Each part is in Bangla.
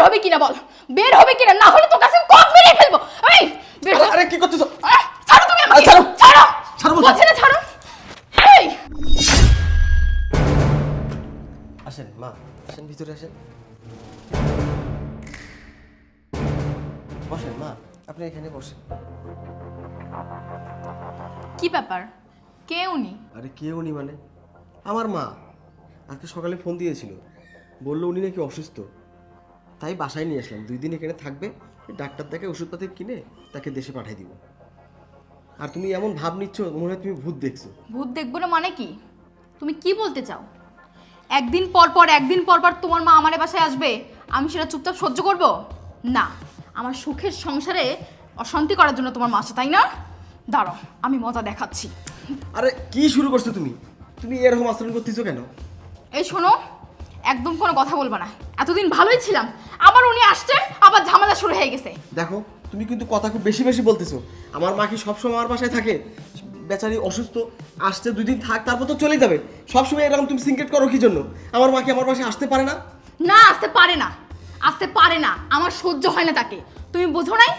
বের হবে কিনা বল? বের হবে কিনা? না হলে তো কাছে কক মেরে ফেলব। এই বের হ। আরে কি করতেছো? আহ, ছাড়ো তুমি আমাকে। ছাড়ো। ছাড়ো। ছাড়ো। বলছি না ছাড়ো। এই। আসেন মা আসেন ভিতরে আসেন। বসেন মা আপনি এখানে বসেন। কি ব্যাপার? কে উনি? আরে কে উনি মানে? আমার মা। আজকে সকালে ফোন দিয়েছিল। বলল উনি নাকি অসুস্থ। তাই বাসায় নিয়ে আসলাম। দুই দিন এখানে থাকবে ডাক্তার দেখে ওষুধপাতি কিনে তাকে দেশে পাঠিয়ে দিব। আর তুমি এমন ভাব নিচ্ছ মনে হয় তুমি ভূত দেখছ। ভূত দেখব না মানে কি? তুমি কি বলতে চাও? একদিন পর পর একদিন পর পর তোমার মা আমার বাসায় আসবে আমি সেটা চুপচাপ সহ্য করব? না আমার সুখের সংসারে অশান্তি করার জন্য তোমার মা আসে তাই না? দাঁড়ো আমি মজা দেখাচ্ছি। আরে কি শুরু করছ তুমি? তুমি এরকম আচরণ করতেছো কেন? এই শোনো একদম কোনো কথা বলব না। এতদিন ভালোই ছিলাম আবার উনি আসছে আবার ঝামেলা শুরু হয়ে গেছে। দেখো তুমি কিন্তু কথা খুব বেশি বেশি বলতেছো। আমার মা কি সবসময় আমার বাসায় থাকে? বেচারি অসুস্থ আসতে দুই দিন থাক তারপর তো চলে যাবে। সবসময় এরকম তুমি সিনক্রেট করো কি জন্য? আমার মা কি আমার বাসায় আসতে পারে না? না আসতে পারে না। আসতে পারে না। আমার সহ্য হয় না তাকে। তুমি বোঝো নাই?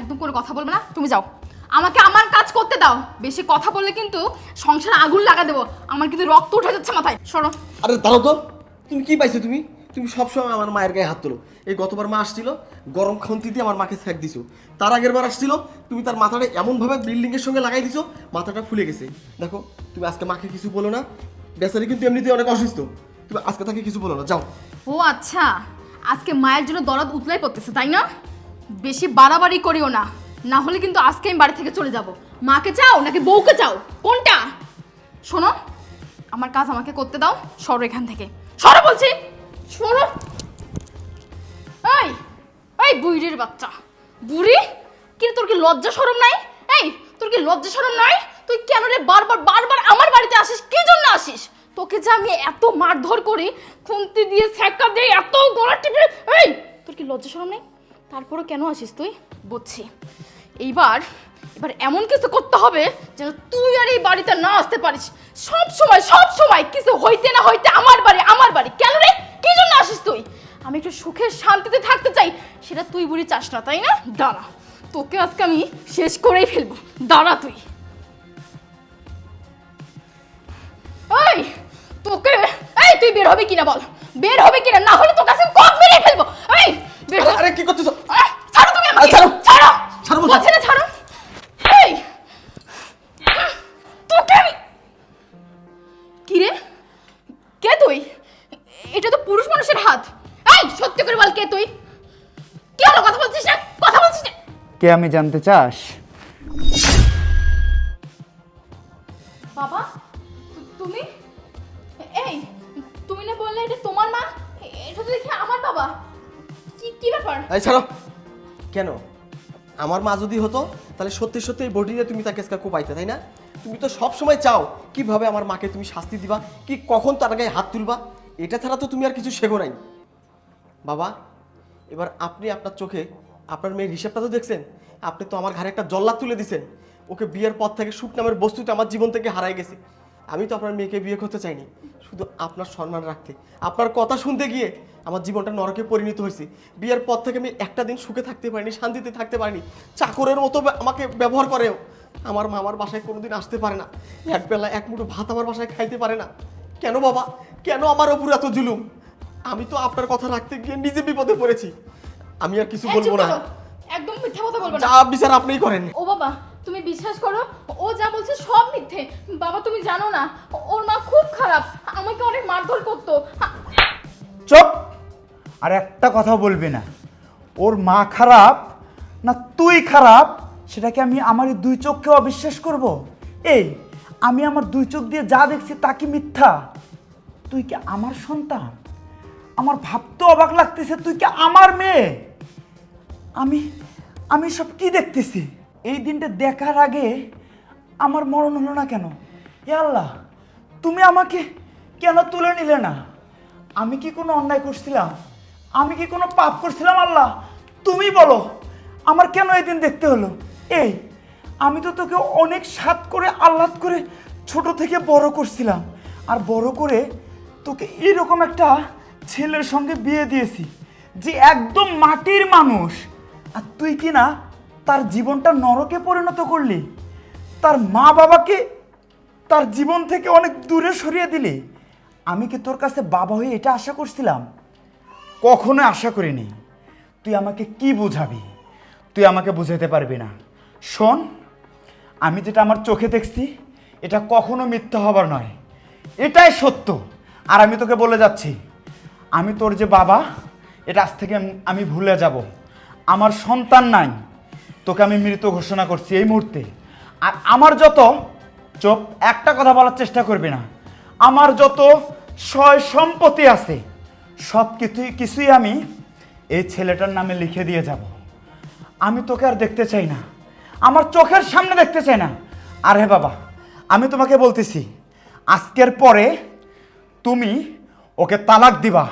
একদম কোনো কথা বলবে না? তুমি যাও। আমাকে আমার কাজ করতে দাও। বেশি কথা বললে কিন্তু সংসারে আগুন লাগা দেবো। আমার কিন্তু রক্ত উঠে যাচ্ছে মাথায়। সরো। আরে দাঁড়াও তো। তুমি কি পাইছো তুমি? তুমি সবসময় আমার মায়ের গায়ে হাত তোলো। এই গতবার মা আসছিল, গরম খন্তি দিয়ে আমার মাকে স্যাক দিছো। তার আগের বার আসছিল, তুমি তার মাথাটা এমনভাবে বিল্ডিংয়ের সঙ্গে লাগাই দিছো, মাথাটা ফুলে গেছে। দেখো, তুমি আজকে মাকে কিছু বলো না, বেচারি কিন্তু এমনিতেই অনেক অসুস্থ। তুমি আজকে তাকে কিছু বলো না, যাও। ও আচ্ছা আজকে মায়ের জন্য দরদ উতলাই পড়তেছে, তাই না? বেশি বাড়াবাড়ি করিও না না হলে কিন্তু আজকে আমি বাড়ি থেকে চলে যাব। মাকে চাও নাকি বউকে চাও? কোনটা? শোনো, আমার কাজ আমাকে করতে দাও, সরো এখান থেকে। সরো বলছি। সরো। এই এই বুড়ির বাচ্চা। বুড়ি? কিন্তু তোর কি লজ্জা শরম নাই? এই, তোর কি লজ্জা শরম নাই? তুই কেন রে বারবার বারবার আমার বাড়িতে আসিস? কি জন্য আসিস? তোকে যে আমি এত মারধর করি, খুন্তি দিয়ে, ছ্যাঁকা দিয়ে, এত গলা টিপে এই, তোর কি লজ্জা শরম নেই? তারপরও কেন আসিস তুই? বুঝছি। এইবার এবার এমন কিছু করতে হবে যেন তুই আর এই বাড়িতে না আসতে পারিস। সব সময় সব সময় কিছু হইতে না হইতে আমার বাড়ি আমার বাড়ি। কেন রে? কি জন্য আসিস তুই? আমি একটু সুখের শান্তিতে থাকতে চাই। সেটা তুই বুড়ি চাস না তাই না? দাঁড়া তোকে আজকে আমি শেষ করেই ফেলব। দাঁড়া তুই। এই তোকে এই তুই বের হবে কিনা বল? বের হবে কিনা? না হলে তোকে আজকে কক মেরে ফেলব? এই বের আরে কি করতেছো? আহ, ছাড়ো তুমি আমাকে। ছাড়ো। ছাড়ো। ছাড়ো বলছি। না ছাড়ো। এই! তোকে আমি কি রে কে তুই? এটা তো পুরুষ মানুষের হাত। এই সত্যি করে বল কে তুই? কি হলো কথা বলছিস না? কথা বলছিস না? কে আমি জানতে চাস? বাবা তুমি? এই তুমি না বললে এটা তোমার মা? এটা তো দেখি আমার বাবা। কি কি ব্যাপার? এই ছাড়ো। কেন? আমার মা যদি হতো, তাহলে সত্যি সত্যি এই বডি তুমি তাকে আজকে কোপাইতে, তাই না? তুমি তো সব সময় চাও কীভাবে আমার মাকে তুমি শাস্তি দিবা, কি কখন তার গায়ে হাত তুলবা, এটা ছাড়া তো তুমি আর কিছু শেখো নাই। বাবা, এবার আপনি আপনার চোখে, আপনার মেয়ের হিসাবটা তো দেখছেন? আপনি তো আমার ঘরে একটা জল্লাদ তুলে দিছেন। ওকে বিয়ের পর থেকে সুখ নামের বস্তুতে আমার জীবন থেকে হারাই গেছে। আমি তো আপনার মেয়েকে বিয়ে করতে চাইনি। শুধু আপনার সম্মান রাখতে। আপনার কথা শুনতে গিয়ে আমার জীবনটা নরকে পরিণত হয়েছে। বিয়ের পর থেকে আমি একটা দিন সুখে থাকতে পারিনি শান্তিতে থাকতে পারিনি। চাকরের মতো আমাকে ব্যবহার করেও আমার মা আমার বাসায় কোনোদিন আসতে পারে না। এক বেলা এক মুঠো ভাত আমার বাসায় খাইতে পারে না। কেন বাবা? কেন আমার ওপর এত জুলুম? আমি তো আপনার কথা রাখতে গিয়ে নিজে বিপদে পড়েছি। আমি আর কিছু বলব না। একদম মিথ্যা কথা বলব না। যা বিচার আপনিই করেন। ও বাবা তুমি বিশ্বাস করো ও যা বলছে সব মিথ্যে। বাবা, তুমি জানো না, ওর মা খুব খারাপ। আমাকে অনেক মারধর করতো। চুপ! আর একটা কথা বলবি না। ওর মা খারাপ না তুই খারাপ, সেটাকে আমি আমার এই দুই চোখকে অবিশ্বাস করব? এই, আমি আমার দুই চোখ দিয়ে যা দেখছি তা কি মিথ্যা? তুই কি আমার সন্তান? আমার ভাবতে অবাক লাগতেছে, তুই কি আমার মেয়ে? আমি আমি সব কি দেখতেছি? এই দিনটা দেখার আগে আমার মরণ হলো না কেন? এ আল্লাহ, তুমি আমাকে কেন তুলে নিলে না? আমি কি কোনো অন্যায় করছিলাম? আমি কি কোনো পাপ করছিলাম আল্লাহ? তুমি বলো, আমার কেন এই দিন দেখতে হলো? এই, আমি তো তোকে অনেক সাত করে আহ্লাদ করে ছোট থেকে বড় করছিলাম। আর বড় করে তোকে এরকম একটা ছেলের সঙ্গে বিয়ে দিয়েছি, যে একদম মাটির মানুষ। আর তুই কি না তার জীবনটা নরকে পরিণত করলি? তার মা বাবাকে তার জীবন থেকে অনেক দূরে সরিয়ে দিলি, আমি কি তোর কাছে বাবা হয়ে এটা আশা করছিলাম? কখনো আশা করিনি। তুই আমাকে কি বুঝাবি? তুই আমাকে বুঝাতে পারবি না। শোন, আমি যেটা আমার চোখে দেখছি, এটা কখনো মিথ্যা হবার নয়। এটাই সত্য। আর আমি তোকে বলে যাচ্ছি, আমি তোর যে বাবা, এটা আজ থেকে আমি- ভুলে যাব। আমার সন্তান নাই। তোকে আমি মৃত ঘোষণা করছি এই মুহূর্তে। আর আমার যত, চোপ, একটা কথা বলার চেষ্টা করবি না। আমার যত সয় সম্পত্তি আছে, সব কিছুই কিছুই আমি এই ছেলেটার নামে লিখে দিয়ে যাব। আমি তোকে আর দেখতে চাই না। আমার চোখের সামনে দেখতে চাই না। আরে বাবা, আমি তোমাকে বলতেছি, আজকের পরে তুমি ওকে তালাক দিবা।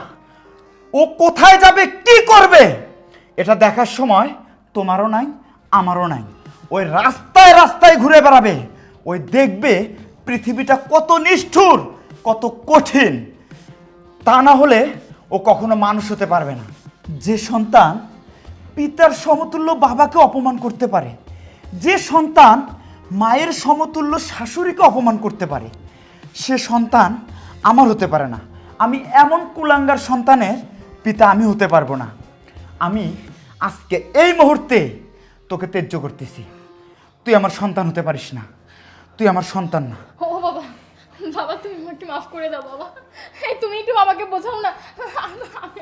ও কোথায় যাবে, কি করবে, এটা দেখার সময় তোমারও নাই, আমারও নাই। ওই রাস্তায় রাস্তায় ঘুরে বেড়াবে। ওই দেখবে পৃথিবীটা কত নিষ্ঠুর, কত কঠিন। তা না হলে ও কখনো মানুষ হতে পারবে না। যে সন্তান পিতার সমতুল্য বাবাকে অপমান করতে পারে, যে সন্তান মায়ের সমতুল্য শাশুড়িকে অপমান করতে পারে, সে সন্তান আমার হতে পারে না। আমি এমন কুলাঙ্গার সন্তানের পিতা আমি হতে পারব না। আমি আজকে এই মুহূর্তে তোকে ত্যায্য করতেছি। তুই আমার সন্তান হতে পারিস না। তুই আমার সন্তান না। ও বাবা বাবা তুমি আমাকে মাফ করে দাও বাবা। এই তুমি একটু বাবাকে বোঝাও না। আমি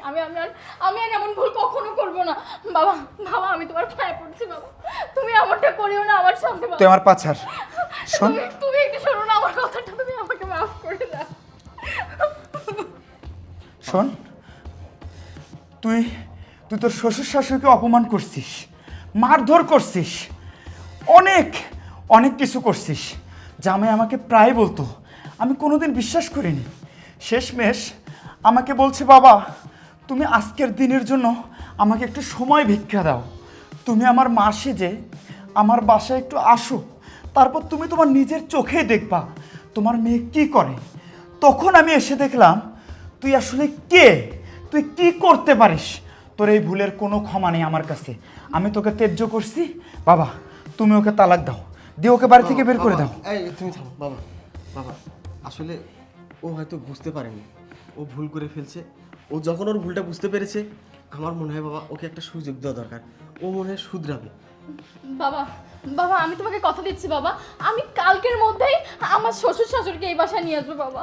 আমি আমি আর আমি আর এমন ভুল কখনো করব না। বাবা বাবা আমি তোমার পায়ে পড়ছি বাবা। তুমি এমনটা করিও না আমার সঙ্গে তুই আমার পাছার। শোন। তুমি একটু শোনো না আমার কথাটা তুমি আমাকে মাফ করে দাও। শোন তুই তুই তোর শ্বশুর শাশুড়িকে অপমান করছিস মারধর করছিস। অনেক অনেক কিছু করছিস। জামাই আমাকে প্রায় বলতো, আমি কোনোদিন বিশ্বাস করিনি। শেষমেশ আমাকে বলছে, বাবা, তুমি আজকের দিনের জন্য আমাকে একটু সময় ভিক্ষা দাও। তুমি আমার মা সেজে আমার বাসায় একটু আসো। তারপর তুমি তোমার নিজের চোখেই দেখবা তোমার মেয়ে কি করে। তখন আমি এসে দেখলাম, তুই আসলে কে? তুই কি করতে পারিস? তোর এই ভুলের কোনো ক্ষমা নেই আমার কাছে। আমি তোকে ত্যায্য করছি। বাবা তুমি ওকে তালাক দাও। দিয়ে ওকে বাড়ি থেকে বের করে দাও। এই তুমি থামো বাবা বাবা। আসলে ও হয়তো বুঝতে পারেনি। ও ভুল করে ফেলছে। ও যখন ওর ভুলটা বুঝতে পেরেছে আমার মনে হয় বাবা ওকে একটা সুযোগ দেওয়া দরকার। ও মনে হয় শুধরাবে। বাবা বাবা আমি তোমাকে কথা দিচ্ছি বাবা। আমি কালকের মধ্যেই আমার শ্বশুর শাশুড়িকে এই বাসায় নিয়ে আসব বাবা।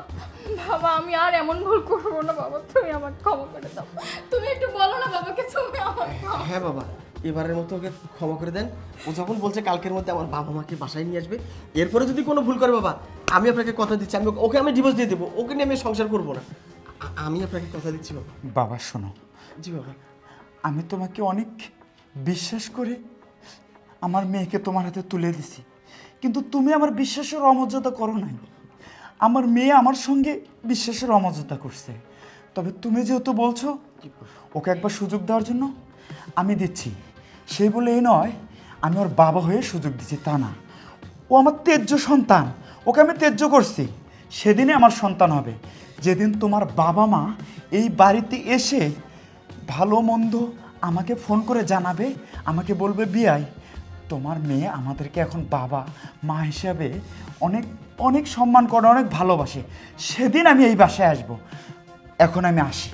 বাবা আমি আর এমন ভুল করব না বাবা। তুমি আমার ক্ষমা করে দাও। তুমি একটু বলো না বাবাকে তুমি আমার হ্যাঁ বাবা। এবারের মতো ওকে ক্ষমা করে দেন। ও যখন বলছে কালকের মধ্যে আমার বাবা মাকে বাসায় নিয়ে আসবে এরপরে যদি কোনো ভুল করে বাবা আমি আপনাকে কথা দিচ্ছি আমি ওকে- আমি ডিভোর্স দিয়ে দেবো ওকে নিয়ে আমি সংসার করব না। আমি আপনাকে কথা দিচ্ছি বাবা। বাবা শোনো। জি বাবা। আমি তোমাকে অনেক বিশ্বাস করে আমার মেয়েকে তোমার হাতে তুলে দিছি। কিন্তু তুমি আমার বিশ্বাসের অমর্যাদা করো নাই। আমার মেয়ে আমার সঙ্গে বিশ্বাসের অমর্যাদা করছে। তবে তুমি যেহেতু বলছো ওকে একবার সুযোগ দেওয়ার জন্য আমি দিচ্ছি। সেই বলে, এই নয়, আমি ওর বাবা হয়ে সুযোগ দিচ্ছি তা না। ও আমার তেজ্য সন্তান, ওকে আমি তেজ্য করছি। সেদিনে আমার সন্তান হবে। যেদিন তোমার বাবা মা এই বাড়িতে এসে ভালো মন্দ আমাকে ফোন করে জানাবে, আমাকে বলবে, বিয়াই, তোমার মেয়ে আমাদেরকে এখন বাবা, মা হিসাবে অনেক অনেক সম্মান করে, অনেক ভালোবাসে। সেদিন আমি এই বাসায় আসব। এখন আমি আসি।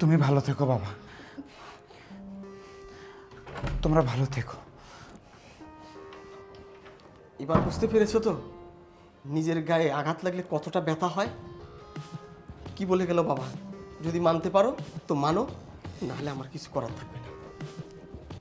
তুমি ভালো থেকো, বাবা। তোমরা ভালো থেকো। এবার বুঝতে পেরেছ তো? নিজের গায়ে আঘাত লাগলে কতটা ব্যথা হয়? কি বলে গেল বাবা? যদি মানতে পারো, তো মানো, নাহলে আমার কিছু করার থাকবে না।